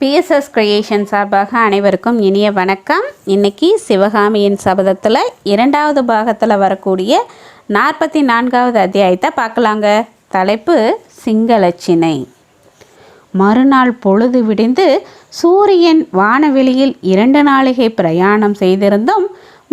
BSS creation சார்பாக அனைவருக்கும் இனிய வணக்கம். இன்னைக்கு சிவகாமியின் சபதத்தில் இரண்டாவது பாகத்தில் வரக்கூடிய நாற்பத்தி நான்காவது அத்தியாயத்தை பார்க்கலாங்க. தலைப்பு சிங்களச்சினை. மறுநாள் பொழுது விடிந்து சூரியன் வானவெளியில் இரண்டு நாளிகை பிரயாணம் செய்திருந்தும்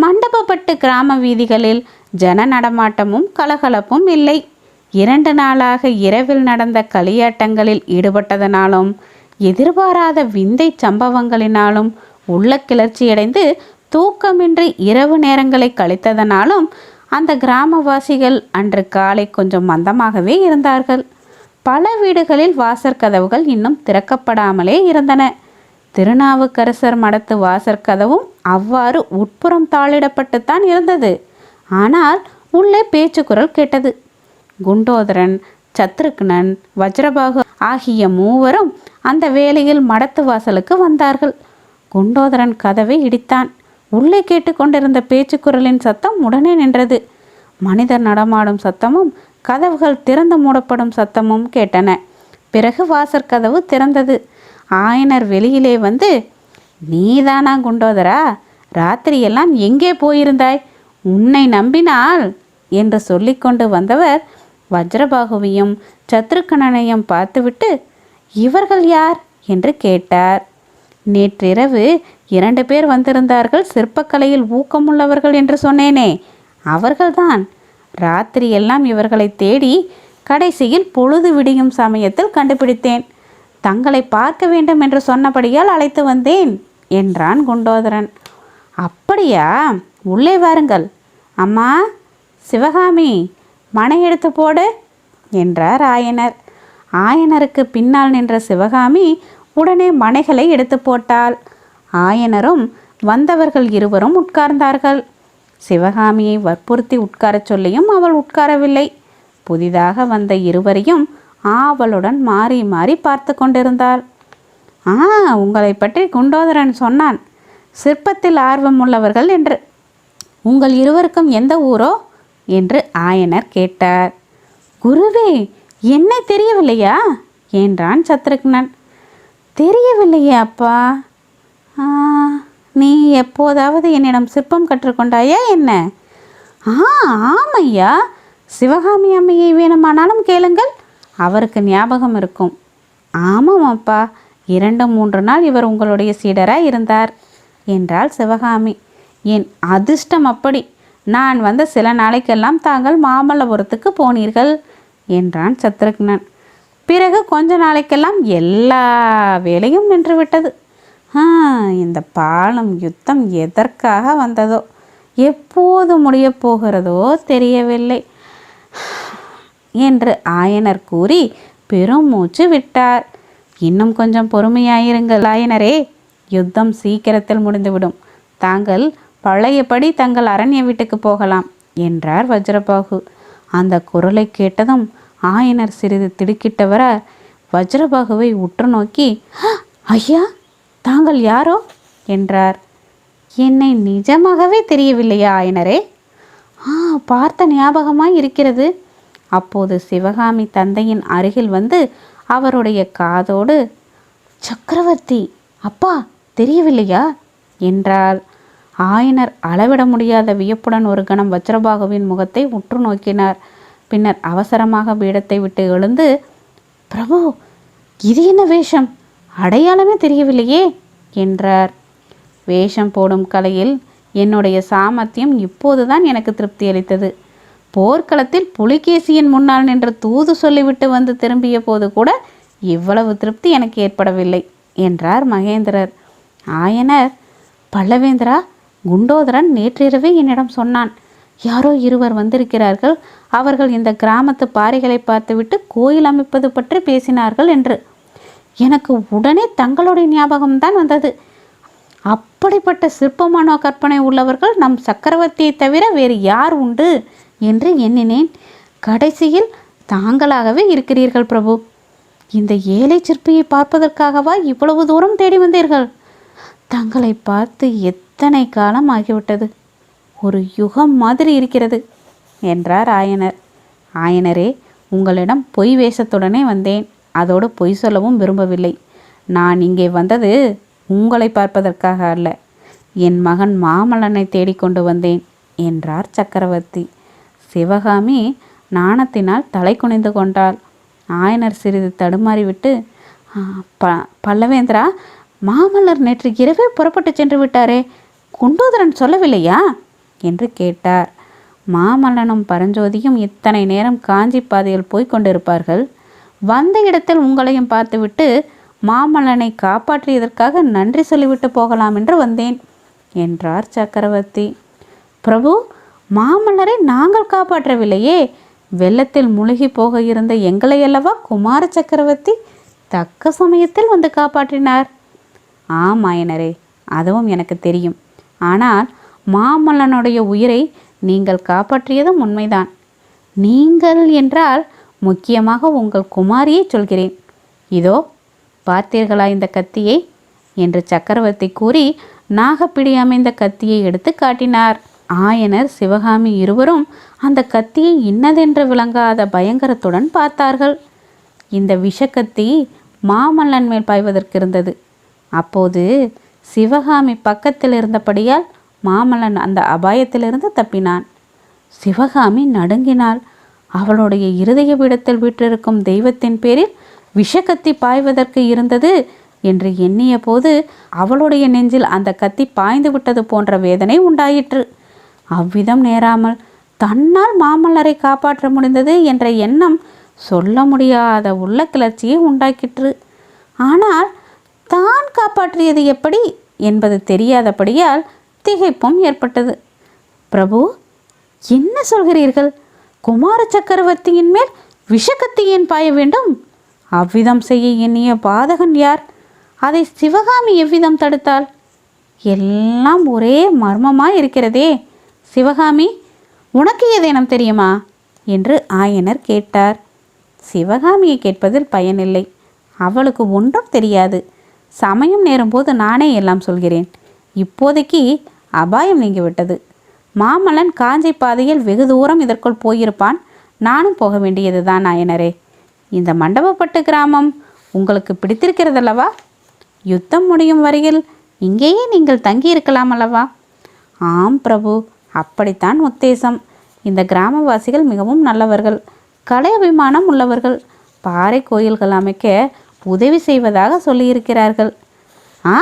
மண்டபப்பட்டு கிராம வீதிகளில் ஜன நடமாட்டமும் கலகலப்பும் இல்லை. இரண்டு நாளாக இரவில் நடந்த களியாட்டங்களில் ஈடுபட்டதனாலும் எதிர்பாராத விந்தை சம்பவங்களினாலும் உள்ள கிளர்ச்சியடைந்து தூக்கமின்றி இரவு நேரங்களை கழித்ததனாலும் அந்த கிராமவாசிகள் அன்று காலை கொஞ்சம் மந்தமாகவே இருந்தார்கள். பல வீடுகளில் வாசற் கதவுகள் இன்னும் திறக்கப்படாமலே இருந்தன. திருநாவுக்கரசர் மடத்து வாசற் கதவும் அவ்வாறு உட்புறம் தாளிடப்பட்டுத்தான் இருந்தது. ஆனால் உள்ளே பேச்சுக்குரல் கேட்டது. குண்டோதரன் சத்ருக்னன் வஜ்ரபாகு ஆகிய மூவரும் அந்த வேளையில் மடத்து வாசலுக்கு வந்தார்கள். குண்டோதரன் கதவை இடித்தான். உள்ளே கேட்டுக்கொண்டிருந்த பேச்சுக்குரலின் சத்தம் உடனே நின்றது. மனிதர் நடமாடும் சத்தமும் கதவுகள் திறந்து மூடப்படும் சத்தமும் கேட்டன. பிறகு வாசற் கதவு திறந்தது. ஆயனர் வெளியிலே வந்து நீதானா குண்டோதரா? ராத்திரியெல்லாம் எங்கே போயிருந்தாய்? உன்னை நம்பினால்? என்று சொல்லிக்கொண்டு வந்தவர் வஜ்ரபாகுவையும் சத்ருக்கணனையும் பார்த்துவிட்டு இவர்கள் யார் என்று கேட்டார். நேற்றிரவு இரண்டு பேர் வந்திருந்தார்கள். சிற்பக்கலையில் ஊக்கமுள்ளவர்கள் என்று சொன்னேனே அவர்கள்தான். ராத்திரியெல்லாம் இவர்களை தேடி கடைசியில் பொழுது விடியும் சமயத்தில் கண்டுபிடித்தேன். தங்களை பார்க்க வேண்டும் என்று சொன்னபடியால் அழைத்து வந்தேன் என்றான் குண்டோதரன். அப்படியா? உள்ளே வாருங்கள். அம்மா சிவகாமி மனை எடுத்து போடு என்றார் ஆயனர். ஆயனருக்கு பின்னால் நின்ற சிவகாமி உடனே மனைகளை எடுத்து போட்டாள். ஆயனரும் வந்தவர்கள் இருவரும் உட்கார்ந்தார்கள். சிவகாமியை வற்புறுத்தி உட்காரச் சொல்லியும் அவள் உட்காரவில்லை. புதிதாக வந்த இருவரையும் ஆவலுடன் மாறி மாறி பார்த்து கொண்டிருந்தாள். ஆ உங்களை பற்றி குண்டோதரன் சொன்னான். சிற்பத்தில் ஆர்வம் உள்ளவர்கள் என்று. உங்கள் இருவருக்கும் எந்த ஊரோ? என்று ஆயனர் கேட்டார். குருவே என்னை தெரியவில்லையா? என்றான் சத்ருக்னன். தெரியவில்லையே அப்பா. நீ எப்போதாவது என்னிடம் சிற்பம் கற்றுக்கொண்டாயா என்ன? ஆ ஆமையா. சிவகாமி அம்மையை வேணுமானாலும் கேளுங்கள். அவருக்கு ஞாபகம் இருக்கும். ஆமாம் அப்பா. இரண்டு மூன்று நாள் இவர் உங்களுடைய சீடராக இருந்தார் என்றாள் சிவகாமி. என் அதிர்ஷ்டம் அப்படி. நான் வந்த சில நாளைக்கெல்லாம் தாங்கள் மாமல்லபுரத்துக்கு போனீர்கள். என்றான் சத்ருக்னன். பிறகு கொஞ்ச நாளைக்கெல்லாம் எல்லா வேலையும் நின்றுவிட்டது. இந்த பாலம் யுத்தம் எதற்காக வந்ததோ? எப்போது முடியப் போகிறதோ தெரியவில்லை. என்று ஆயனர் கூறி பெரும் மூச்சு விட்டார். இன்னும் கொஞ்சம் பொறுமையாயிருங்கள் ஆயனரே. யுத்தம் சீக்கிரத்தில் முடிந்துவிடும். தாங்கள் பழையபடி தங்கள் அரண்ய வீட்டுக்கு போகலாம் என்றார் வஜ்ரபாகு. அந்த குரலை கேட்டதும் ஆயனர் சிறிது திடுக்கிட்டவர வஜ்ரபாகுவை உற்று நோக்கி ஐயா தாங்கள் யாரோ? என்றார். என்னை நிஜமாகவே தெரியவில்லையா ஆயனரே? ஆ பார்த்த ஞாபகமாய் இருக்கிறது. அப்போது சிவகாமி தந்தையின் அருகில் வந்து அவருடைய காதோடு சக்கரவர்த்தி அப்பா தெரியவில்லையா? என்றாள். ஆயனர் அளவிட முடியாத வியப்புடன் ஒரு கணம் வஜ்ரபாகுவின் முகத்தை உற்று நோக்கினார். பின்னர் அவசரமாக பீடத்தை விட்டு எழுந்து பிரபு இது என்ன வேஷம்? அடையாளமே தெரியவில்லையே என்றார். வேஷம் போடும் கலையில் என்னுடைய சாமர்த்தியம் இப்போதுதான் எனக்கு திருப்தி அளித்தது. போர்க்களத்தில் புலிகேசியின் முன்னால் நின்று தூது சொல்லிவிட்டு வந்து திரும்பிய போது கூட இவ்வளவு திருப்தி எனக்கு ஏற்படவில்லை என்றார் மகேந்திரர். ஆயனர் பல்லவேந்திரா குண்டோதரன் நேற்றிரவே என்னிடம் சொன்னான் யாரோ இருவர் வந்திருக்கிறார்கள். அவர்கள் இந்த கிராமத்து பாறைகளை பார்த்துவிட்டு கோயில் அமைப்பது பற்றி பேசினார்கள் என்று. எனக்கு உடனே தங்களுடைய ஞாபகம்தான் வந்தது. அப்படிப்பட்ட சிற்பமானோ கற்பனை உள்ளவர்கள் நம் சக்கரவர்த்தியை தவிர வேறு யார் உண்டு என்று எண்ணினேன். கடைசியில் தாங்களாகவே இருக்கிறீர்கள் பிரபு. இந்த ஏழை சிற்பியை பார்ப்பதற்காகவா இவ்வளவு தூரம் தேடி வந்தீர்கள்? தங்களை பார்த்து எத் இத்தனை காலம் ஆகிவிட்டது. ஒரு யுகம் மாதிரி இருக்கிறது என்றார் ஆயனர். ஆயனரே உங்களிடம் பொய் வேஷத்துடனே வந்தேன். அதோடு பொய் சொல்லவும் விரும்பவில்லை. நான் இங்கே வந்தது உங்களை பார்ப்பதற்காக அல்ல. என் மகன் மாமல்லனை தேடிக்கொண்டு வந்தேன் என்றார் சக்கரவர்த்தி. சிவகாமி நாணத்தினால் தலை குனிந்து கொண்டாள். ஆயனர் சிறிது தடுமாறிவிட்டு ப பல்லவேந்திரா மாமல்லர் நேற்று இரவே புறப்பட்டு சென்று விட்டாரே குண்டோதரன் சொல்லவில்லையா? என்று கேட்டார். மாமல்லனும் பரஞ்சோதியும் இத்தனை நேரம் காஞ்சி பாதையில் போய்க் கொண்டிருப்பார்கள். வந்த இடத்தில் உங்களையும் பார்த்துவிட்டு மாமல்லனை காப்பாற்றியதற்காக நன்றி சொல்லிவிட்டு போகலாம் என்று வந்தேன் என்றார் சக்கரவர்த்தி. பிரபு மாமல்லரை நாங்கள் காப்பாற்றவில்லையே. வெள்ளத்தில் முழுகி போக இருந்த எங்களை அல்லவா குமார சக்கரவர்த்தி தக்க சமயத்தில் வந்து காப்பாற்றினார்? ஆம் ஆயனரே அதுவும் எனக்கு தெரியும். ஆனால் மாமல்லனுடைய உயிரை நீங்கள் காப்பாற்றியதும் உண்மைதான். நீங்கள் என்றால் முக்கியமாக உங்கள் குமாரியை சொல்கிறேன். இதோ பார்த்தீர்களா இந்த கத்தியை? என்று சக்கரவர்த்தி கூறி நாகப்பிடி அமைந்த கத்தியை எடுத்து காட்டினார். ஆயனர் சிவகாமி இருவரும் அந்த கத்தியை இன்னதென்று விளங்காத பயங்கரத்துடன் பார்த்தார்கள். இந்த விஷக்கத்தி மாமல்லன் மேல் பாய்வதற்கு இருந்தது. அப்போது சிவகாமி பக்கத்தில் இருந்தபடியால் மாமல்லன் அந்த அபாயத்திலிருந்து தப்பினான். சிவகாமி நடுங்கினாள். அவளுடைய இருதய பீடத்தில் விட்டிருக்கும் தெய்வத்தின் பேரில் விஷக்கத்தி பாய்வதற்கு இருந்தது என்று எண்ணிய போது அவளுடைய நெஞ்சில் அந்த கத்தி பாய்ந்து விட்டது போன்ற வேதனை உண்டாயிற்று. அவ்விதம் நேராமல் தன்னால் மாமல்லரை காப்பாற்ற முடிந்தது என்ற எண்ணம் சொல்ல முடியாத உள்ள கிளர்ச்சியை உண்டாக்கிற்று. ஆனால் தான் காப்பாற்றியது எப்படி என்பது தெரியாதபடியால் திகைப்பும் ஏற்பட்டது. பிரபு என்ன சொல்கிறீர்கள்? குமார சக்கரவர்த்தியின் மேல் விஷக்கத்தியின் பாய வேண்டும்? அவ்விதம் செய்ய எண்ணிய பாதகன் யார்? அதை சிவகாமி எவ்விதம் தடுத்தாள்? எல்லாம் ஒரே மர்மமாக இருக்கிறதே சிவகாமி உனக்கு ஏதேனும் தெரியுமா? என்று ஆயனர் கேட்டார். சிவகாமியை கேட்பதில் பயனில்லை. அவளுக்கு ஒன்றும் தெரியாது. சமயம் நேரும்போது நானே எல்லாம் சொல்கிறேன். இப்போதைக்கு அபாயம் நீங்கிவிட்டது. மாமல்லன் காஞ்சி பாதையில் வெகு தூரம் இதற்குள் போயிருப்பான். நானும் போக வேண்டியதுதான் நாயனரே. இந்த மண்டபப்பட்டு கிராமம் உங்களுக்கு பிடித்திருக்கிறதல்லவா? யுத்தம் முடியும் வரையில் இங்கேயே நீங்கள் தங்கியிருக்கலாம் அல்லவா? ஆம் பிரபு. அப்படித்தான் உத்தேசம். இந்த கிராமவாசிகள் மிகவும் நல்லவர்கள். கலை அபிமானம் உள்ளவர்கள். பாறை கோயில்கள் அமைக்க உதவி செய்வதாக சொல்லியிருக்கிறார்கள். ஆ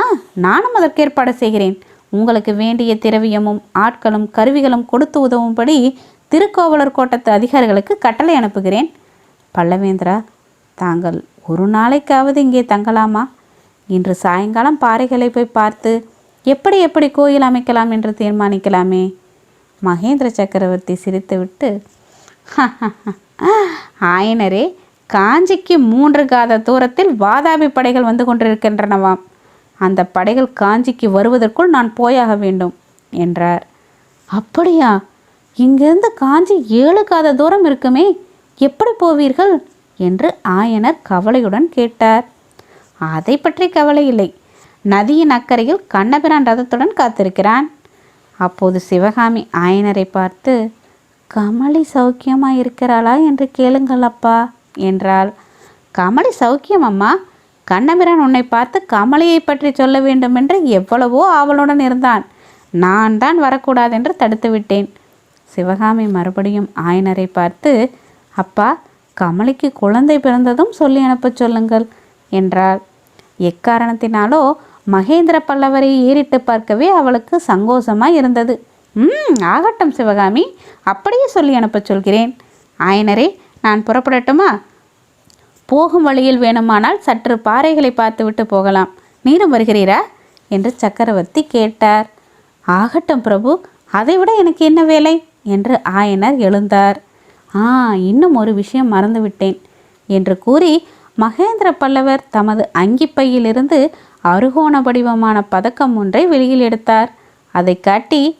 நானும் அதற்கேற்பாடு செய்கிறேன். உங்களுக்கு வேண்டிய திரவியமும் ஆட்களும் கருவிகளும் கொடுத்து உதவும்படி திருக்கோவலர் கோட்டத்து அதிகாரிகளுக்கு கட்டளை அனுப்புகிறேன். பல்லவேந்திரா தாங்கள் ஒரு நாளைக்காவது இங்கே தங்கலாமா? இன்று சாயங்காலம் பாறைகளை போய் பார்த்து எப்படி எப்படி கோயில் அமைக்கலாம் என்று தீர்மானிக்கலாமே? மகேந்திர சக்கரவர்த்தி சிரித்துவிட்டு ஆயனரே காஞ்சிக்கு மூன்று காத தூரத்தில் வாதாபி படைகள் வந்து கொண்டிருக்கின்றனவாம் அந்த படைகள் காஞ்சிக்கு வருவதற்குள் நான் போயாக வேண்டும் என்றார். அப்படியா? இங்கிருந்து காஞ்சி ஏழு காத தூரம் இருக்குமே எப்படி போவீர்கள்? என்று ஆயனர் கவலையுடன் கேட்டார். அதை பற்றி கவலை இல்லை. நதியின் அக்கறையில் கண்ணபிரான் ரதத்துடன் காத்திருக்கிறான். அப்போது சிவகாமி ஆயனரை பார்த்து கமலி சௌக்கியமாக இருக்கிறாளா என்று கேளுங்கள் அப்பா என்றாள். கமலி சௌக்கியம் அம்மா. கண்ணபிரான் உன்னை பார்த்து கமலியை பற்றி சொல்ல வேண்டுமென்று எவ்வளவோ ஆவலுடன் இருந்தான். நான் தான் வரக்கூடாதென்று தடுத்து விட்டேன். சிவகாமி மறுபடியும் ஆயனரை பார்த்து அப்பா கமலிக்கு குழந்தை பிறந்ததும் சொல்லி அனுப்பச் சொல்லுங்கள் என்றாள். எக்காரணத்தினாலோ மகேந்திர பல்லவரை ஏறிட்டு பார்க்கவே அவளுக்கு சங்கோஷமாக இருந்தது. ம் ஆகட்டும் சிவகாமி. அப்படியே சொல்லி அனுப்பச் சொல்கிறேன். ஆயனரே நான் புறப்படட்டுமா? போகும் வழியில் வேணுமானால் சற்று பாறைகளை பார்த்துவிட்டு போகலாம். நீரும் வருகிறீரா? என்று சக்கரவர்த்தி கேட்டார். ஆகட்டும் பிரபு அதைவிட எனக்கு என்ன வேலை? என்று ஆயனர் எழுந்தார். ஆ இன்னும் ஒரு விஷயம் மறந்துவிட்டேன் என்று கூறி மகேந்திர பல்லவர் தமது அங்கிப்பையிலிருந்து அருகோண வடிவமான பதக்கம் ஒன்றை வெளியில் எடுத்தார். அதை காட்டி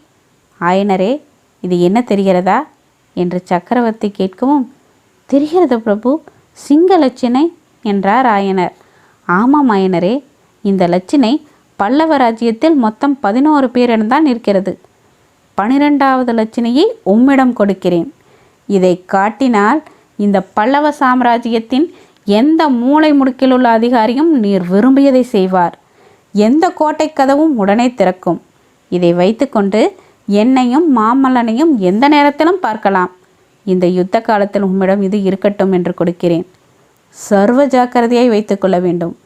ஆயனரே இது என்ன தெரிகிறதா? என்று சக்கரவர்த்தி கேட்கவும் தெரிகிறது பிரபு சிங்க லட்சினை என்றார் ஆயனர். ஆமாம் ஆயனரே இந்த லட்சினை பல்லவ ராஜ்யத்தில் மொத்தம் பதினோரு பேரிடம்தான் இருக்கிறது பனிரெண்டாவது லட்சணையை உம்மிடம் கொடுக்கிறேன். இதை காட்டினால் இந்த பல்லவ சாம்ராஜ்யத்தின் எந்த மூளை முடுக்கிலுள்ள அதிகாரியும் நீர் விரும்பியதை செய்வார். எந்த கோட்டை கதவும் உடனே திறக்கும். இதை வைத்துக்கொண்டு என்னையும் மாமல்லனையும் எந்த நேரத்திலும் பார்க்கலாம். இந்த யுத்த காலத்தில் உம்மிடம் இது இருக்கட்டும் என்று கொடுக்கிறேன். சர்வ ஜாக்கிரதையாய் வைத்துக்கொள்ள வேண்டும்.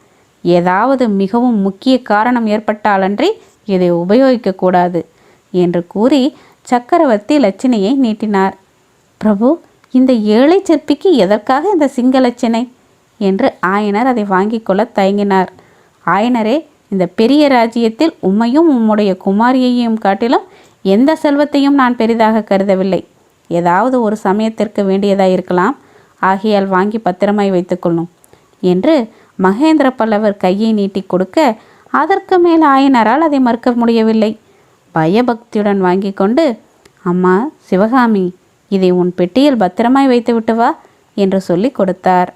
ஏதாவது மிகவும் முக்கிய காரணம் ஏற்பட்டாலன்றி இதை உபயோகிக்கக்கூடாது என்று கூறி சக்கரவர்த்தி லட்சணையை நீட்டினார். பிரபு இந்த ஏழை சிற்பிக்கு எதற்காக இந்த சிங்க லட்சணை? என்று ஆயனர் அதை வாங்கிக் கொள்ள தயங்கினார். ஆயனரே இந்த பெரிய ராஜ்யத்தில் உம்மையும் உம்முடைய குமாரியையும் காட்டிலும் எந்த செல்வத்தையும் நான் பெரிதாக கருதவில்லை. ஏதாவது ஒரு சமயத்திற்கு வேண்டியதாக இருக்கலாம். ஆகையால் வாங்கி பத்திரமாய் வைத்துக்கொள்ளும் என்று மகேந்திர பல்லவர் கையை நீட்டி கொடுக்க அதற்கு மேல் ஆயனரால் அதை மறுக்க முடியவில்லை. பயபக்தியுடன் வாங்கி கொண்டு அம்மா சிவகாமி இதை உன் பெட்டியில் பத்திரமாய் வைத்து விட்டு வா என்று சொல்லி கொடுத்தார்.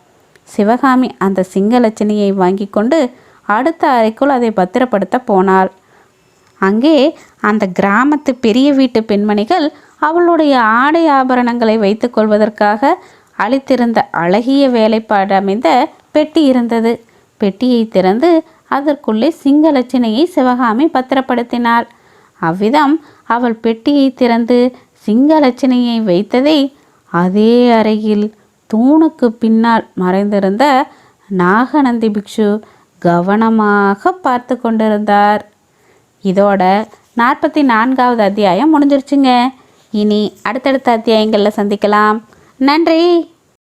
சிவகாமி அந்த சிங்கலட்சணியை வாங்கி கொண்டு அடுத்த அறைக்குள் அதை பத்திரப்படுத்த போனாள். அங்கே அந்த கிராமத்து பெரிய வீட்டு பெண்மணிகள் அவளுடைய ஆடை ஆபரணங்களை வைத்துக்கொள்வதற்காக அளித்திருந்த அழகிய வேலைப்பாடு அமைந்த பெட்டி இருந்தது. பெட்டியை திறந்து அதற்குள்ளே சிங்கலட்சணையை சிவகாமி பத்திரப்படுத்தினாள். அவ்விதம் அவள் பெட்டியை திறந்து சிங்கலட்சணையை வைத்ததை அதே அறையில் தூணுக்கு பின்னால் மறைந்திருந்த நாகநந்தி பிக்ஷு கவனமாக பார்த்து கொண்டிருந்தார். இதோட நாற்பத்தி நான்காவது அத்தியாயம் முடிஞ்சிருச்சுங்க. இனி அடுத்தடுத்த அத்தியாயங்களில் சந்திக்கலாம். நன்றி!